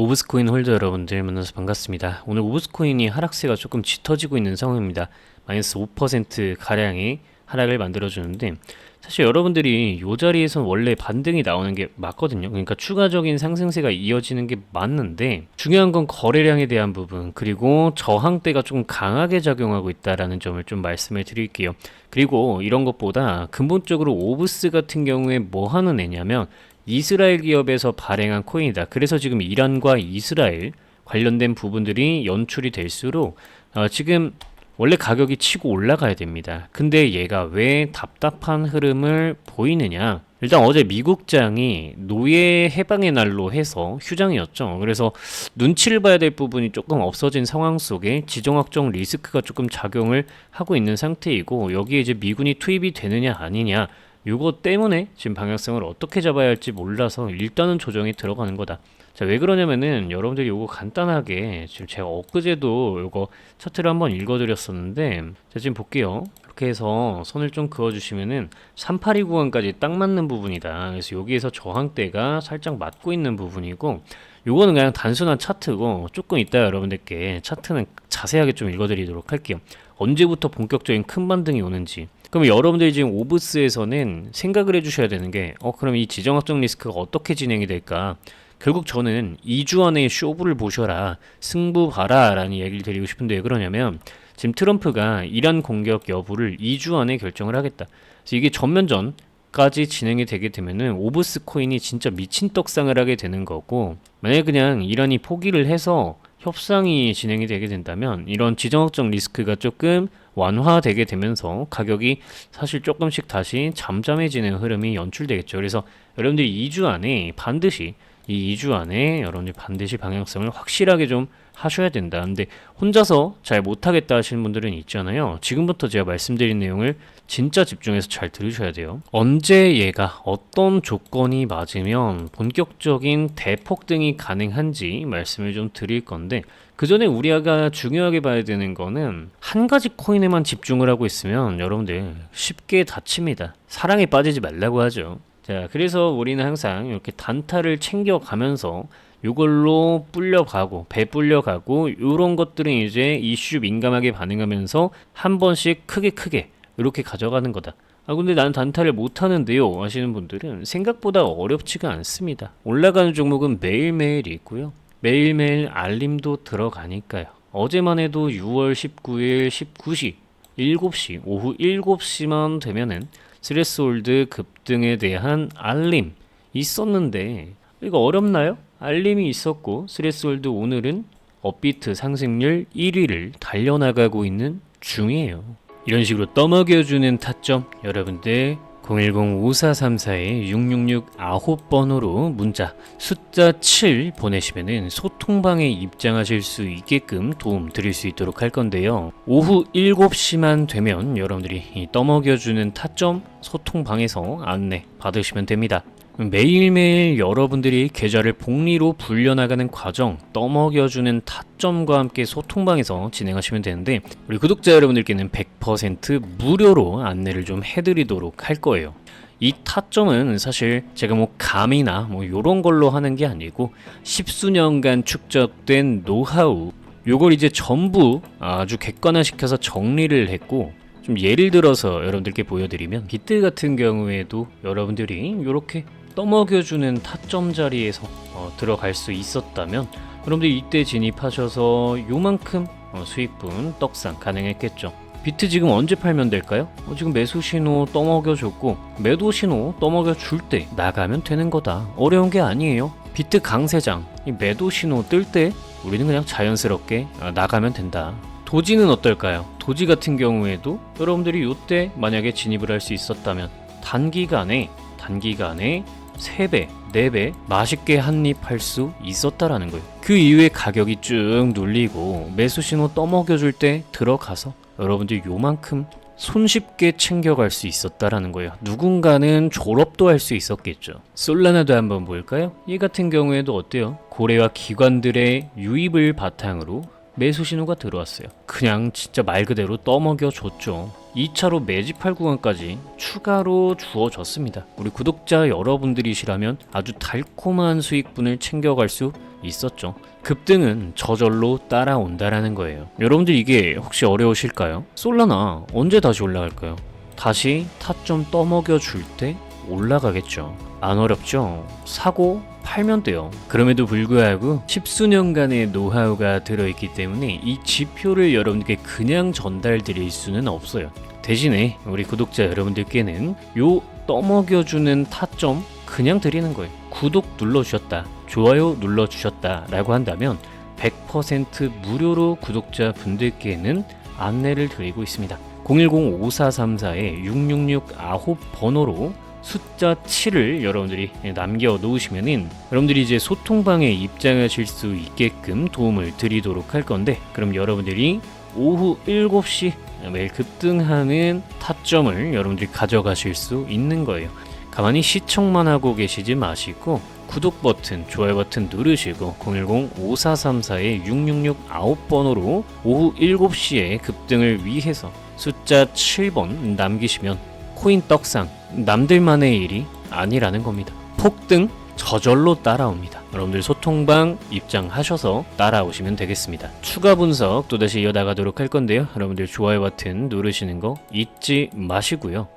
오브스코인 홀더 여러분들 만나서 반갑습니다. 오늘 오브스코인이 하락세가 조금 짙어지고 있는 상황입니다. 마이너스 5% 가량의 하락을 만들어주는데 사실 여러분들이 이 자리에선 원래 반등이 나오는 게 맞거든요. 그러니까 추가적인 상승세가 이어지는 게 맞는데 중요한 건 거래량에 대한 부분 그리고 저항대가 조금 강하게 작용하고 있다라는 점을 좀 말씀을 드릴게요. 그리고 이런 것보다 근본적으로 오브스 같은 경우에 뭐 하는 애냐면 이스라엘 기업에서 발행한 코인이다. 그래서 지금 이란과 이스라엘 관련된 부분들이 연출이 될수록 어, 지금 원래 가격이 치고 올라가야 됩니다. 근데 얘가 왜 답답한 흐름을 보이느냐? 일단 어제 미국장이 노예 해방의 날로 해서 휴장이었죠. 그래서 눈치를 봐야 될 부분이 조금 없어진 상황 속에 지정학적 리스크가 조금 작용을 하고 있는 상태이고 여기에 이제 미군이 투입이 되느냐 아니냐 요거 때문에 지금 방향성을 어떻게 잡아야 할지 몰라서 일단은 조정이 들어가는 거다. 자, 왜 그러냐면은 여러분들이 요거 간단하게 지금 제가 엊그제도 요거 차트를 한번 읽어드렸었는데 자, 지금 볼게요. 이렇게 해서 선을 좀 그어주시면은 382 구간까지 딱 맞는 부분이다. 그래서 여기에서 저항대가 살짝 맞고 있는 부분이고 요거는 그냥 단순한 차트고 조금 이따 여러분들께 차트는 자세하게 좀 읽어드리도록 할게요. 언제부터 본격적인 큰 반등이 오는지 그럼 여러분들이 지금 오브스에서는 생각을 해주셔야 되는 게, 어, 그럼 이 지정학적 리스크가 어떻게 진행이 될까? 결국 저는 2주 안에 쇼부를 보셔라, 승부 봐라, 라는 얘기를 드리고 싶은데 왜 그러냐면, 지금 트럼프가 이란 공격 여부를 2주 안에 결정을 하겠다. 그래서 이게 전면전까지 진행이 되게 되면은 오브스 코인이 진짜 미친 떡상을 하게 되는 거고, 만약에 그냥 이란이 포기를 해서 협상이 진행이 되게 된다면 이런 지정학적 리스크가 조금 완화되게 되면서 가격이 사실 조금씩 다시 잠잠해지는 흐름이 연출되겠죠. 그래서 여러분들이 2주 안에 반드시 이 2주 안에 여러분들 반드시 방향성을 확실하게 좀 하셔야 된다. 근데 혼자서 잘 못하겠다 하시는 분들은 있잖아요. 지금부터 제가 말씀드린 내용을 진짜 집중해서 잘 들으셔야 돼요. 언제 얘가 어떤 조건이 맞으면 본격적인 대폭 등이 가능한지 말씀을 좀 드릴 건데 그 전에 우리가 중요하게 봐야 되는 거는 한 가지 코인에만 집중을 하고 있으면 여러분들 쉽게 다칩니다. 사랑에 빠지지 말라고 하죠. 자, 그래서 우리는 항상 이렇게 단타를 챙겨가면서 이걸로 불려가고 배 불려가고 이런 것들은 이제 이슈 민감하게 반응하면서 한 번씩 크게 크게 이렇게 가져가는 거다. 아 근데 나는 단타를 못 하는데요 하시는 분들은 생각보다 어렵지가 않습니다. 올라가는 종목은 매일매일 있고요. 매일매일 알림도 들어가니까요. 어제만 해도 6월 19일 19시 7시 오후 7시만 되면은 스레스홀드 급 등에 대한 알림 있었는데 이거 어렵나요? 알림이 있었고 스레스홀드 오늘은 업비트 상승률 1위를 달려나가고 있는 중이에요. 이런 식으로 떠먹여주는 타점 여러분들 010-5434-6666 9번으로 문자 숫자 7 보내시면은 소통방에 입장하실 수 있게끔 도움 드릴 수 있도록 할 건데요. 오후 7시만 되면 여러분들이 이 떠먹여주는 타점 소통방에서 안내 받으시면 됩니다. 매일매일 여러분들이 계좌를 복리로 불려나가는 과정 떠먹여주는 타점과 함께 소통방에서 진행하시면 되는데 우리 구독자 여러분들께는 100% 무료로 안내를 좀 해드리도록 할 거예요. 이 타점은 사실 제가 뭐 감이나 뭐 요런 걸로 하는 게 아니고 십수년간 축적된 노하우 요걸 이제 전부 아주 객관화시켜서 정리를 했고 좀 예를 들어서 여러분들께 보여드리면 비트 같은 경우에도 여러분들이 이렇게 떠먹여주는 타점 자리에서 어, 들어갈 수 있었다면 여러분들 이때 진입하셔서 요만큼 어, 수익분 떡상 가능했겠죠. 비트 지금 언제 팔면 될까요? 어, 지금 매수 신호 떠먹여줬고 매도 신호 떠먹여줄 때 나가면 되는 거다. 어려운 게 아니에요. 비트 강세장 이 매도 신호 뜰 때 우리는 그냥 자연스럽게 어, 나가면 된다. 도지는 어떨까요? 도지 같은 경우에도 여러분들이 요때 만약에 진입을 할 수 있었다면 단기간에 단기간에 3배, 4배 맛있게 한입 할 수 있었다라는 거예요. 그 이후에 가격이 쭉 눌리고 매수 신호 떠먹여줄 때 들어가서 여러분들 요만큼 손쉽게 챙겨갈 수 있었다라는 거예요. 누군가는 졸업도 할 수 있었겠죠. 솔라나도 한번 볼까요? 이 같은 경우에도 어때요? 고래와 기관들의 유입을 바탕으로 매수 신호가 들어왔어요. 그냥 진짜 말 그대로 떠먹여 줬죠. 2차로 매집할 구간까지 추가로 주어졌습니다. 우리 구독자 여러분들이시라면 아주 달콤한 수익분을 챙겨갈 수 있었죠. 급등은 저절로 따라온다라는 거예요. 여러분들 이게 혹시 어려우실까요? 솔라나 언제 다시 올라갈까요? 다시 타점 떠먹여 줄 때 올라가겠죠. 안 어렵죠? 사고 팔면 돼요. 그럼에도 불구하고 십수년간의 노하우가 들어있기 때문에 이 지표를 여러분께 그냥 전달 드릴 수는 없어요. 대신에 우리 구독자 여러분들께는 요 떠먹여주는 타점 그냥 드리는 거예요. 구독 눌러주셨다, 좋아요 눌러주셨다 라고 한다면 100% 무료로 구독자 분들께는 안내를 드리고 있습니다. 010-5434-6669번호로 숫자 7을 여러분들이 남겨 놓으시면은 여러분들이 이제 소통방에 입장하실 수 있게끔 도움을 드리도록 할 건데 그럼 여러분들이 오후 7시 매일 급등하는 타점을 여러분들이 가져가실 수 있는 거예요. 가만히 시청만 하고 계시지 마시고 구독 버튼, 좋아요 버튼 누르시고 010-5434-6669번호로 오후 7시에 급등을 위해서 숫자 7번 남기시면 코인 떡상 남들만의 일이 아니라는 겁니다. 폭등 저절로 따라옵니다. 여러분들 소통방 입장하셔서 따라오시면 되겠습니다. 추가 분석 또다시 이어나가도록 할 건데요. 여러분들 좋아요 버튼 누르시는 거 잊지 마시고요.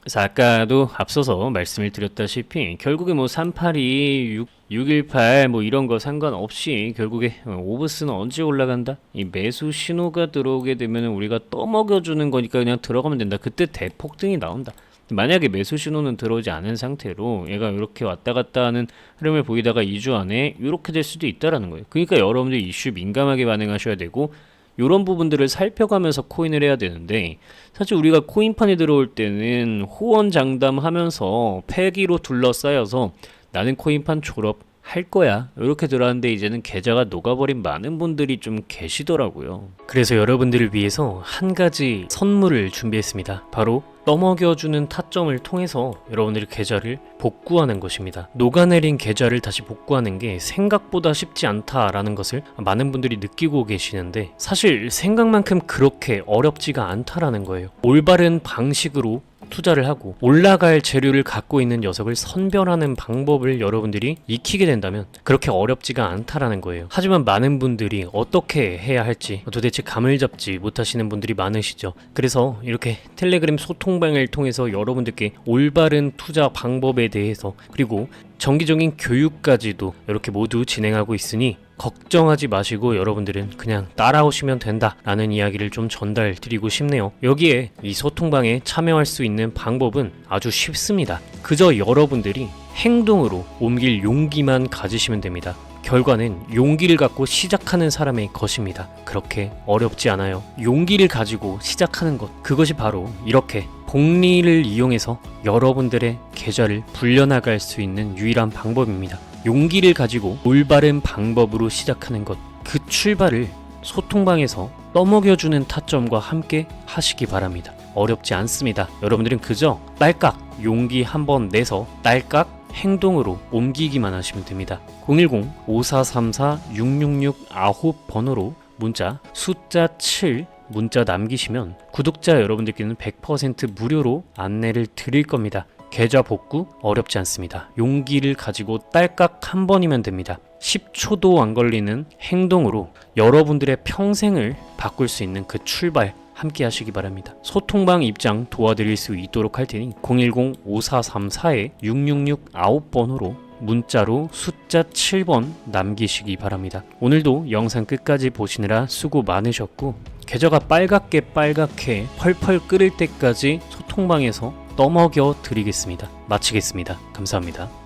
그래서 아까도 앞서서 말씀을 드렸다시피 결국에 뭐 382, 6, 618 뭐 이런 거 상관없이 결국에 오브스는 언제 올라간다? 이 매수 신호가 들어오게 되면 우리가 떠먹여주는 거니까 그냥 들어가면 된다. 그때 대폭등이 나온다. 만약에 매수 신호는 들어오지 않은 상태로 얘가 이렇게 왔다 갔다 하는 흐름을 보이다가 2주 안에 이렇게 될 수도 있다라는 거예요. 그러니까 여러분들 이슈 민감하게 반응하셔야 되고 이런 부분들을 살펴가면서 코인을 해야 되는데 사실 우리가 코인판에 들어올 때는 호언장담하면서 패기로 둘러싸여서 나는 코인판 졸업 할 거야. 이렇게 들어왔는데 이제는 계좌가 녹아버린 많은 분들이 좀 계시더라고요. 그래서 여러분들을 위해서 한 가지 선물을 준비했습니다. 바로 떠먹여주는 타점을 통해서 여러분들의 계좌를 복구하는 것입니다. 녹아내린 계좌를 다시 복구하는 게 생각보다 쉽지 않다라는 것을 많은 분들이 느끼고 계시는데 사실 생각만큼 그렇게 어렵지가 않다라는 거예요. 올바른 방식으로 투자를 하고 올라갈 재료를 갖고 있는 녀석을 선별하는 방법을 여러분들이 익히게 된다면 그렇게 어렵지가 않다라는 거예요. 하지만 많은 분들이 어떻게 해야 할지 도대체 감을 잡지 못하시는 분들이 많으시죠. 그래서 이렇게 텔레그램 소통방을 통해서 여러분들께 올바른 투자 방법에 대해서 그리고 정기적인 교육까지도 이렇게 모두 진행하고 있으니 걱정하지 마시고 여러분들은 그냥 따라오시면 된다라는 이야기를 좀 전달 드리고 싶네요. 여기에 이 소통방에 참여할 수 있는 방법은 아주 쉽습니다. 그저 여러분들이 행동으로 옮길 용기만 가지시면 됩니다. 결과는 용기를 갖고 시작하는 사람의 것입니다. 그렇게 어렵지 않아요. 용기를 가지고 시작하는 것. 그것이 바로 이렇게 복리를 이용해서 여러분들의 계좌를 불려나갈 수 있는 유일한 방법입니다. 용기를 가지고 올바른 방법으로 시작하는 것. 그 출발을 소통방에서 떠먹여주는 타점과 함께 하시기 바랍니다. 어렵지 않습니다. 여러분들은 그저 딸깍 용기 한번 내서 딸깍 행동으로 옮기기만 하시면 됩니다. 010-5434-6669번호로 문자 숫자 7 문자 남기시면 구독자 여러분들께는 100% 무료로 안내를 드릴 겁니다. 계좌 복구 어렵지 않습니다. 용기를 가지고 딸깍 한 번이면 됩니다. 10초도 안 걸리는 행동으로 여러분들의 평생을 바꿀 수 있는 그 출발 함께 하시기 바랍니다. 소통방 입장 도와드릴 수 있도록 할 테니 010-5434-6669번호로 문자로 숫자 7번 남기시기 바랍니다. 오늘도 영상 끝까지 보시느라 수고 많으셨고 계좌가 빨갛게 빨갛게 펄펄 끓을 때까지 소통방에서 떠먹여 드리겠습니다. 마치겠습니다. 감사합니다.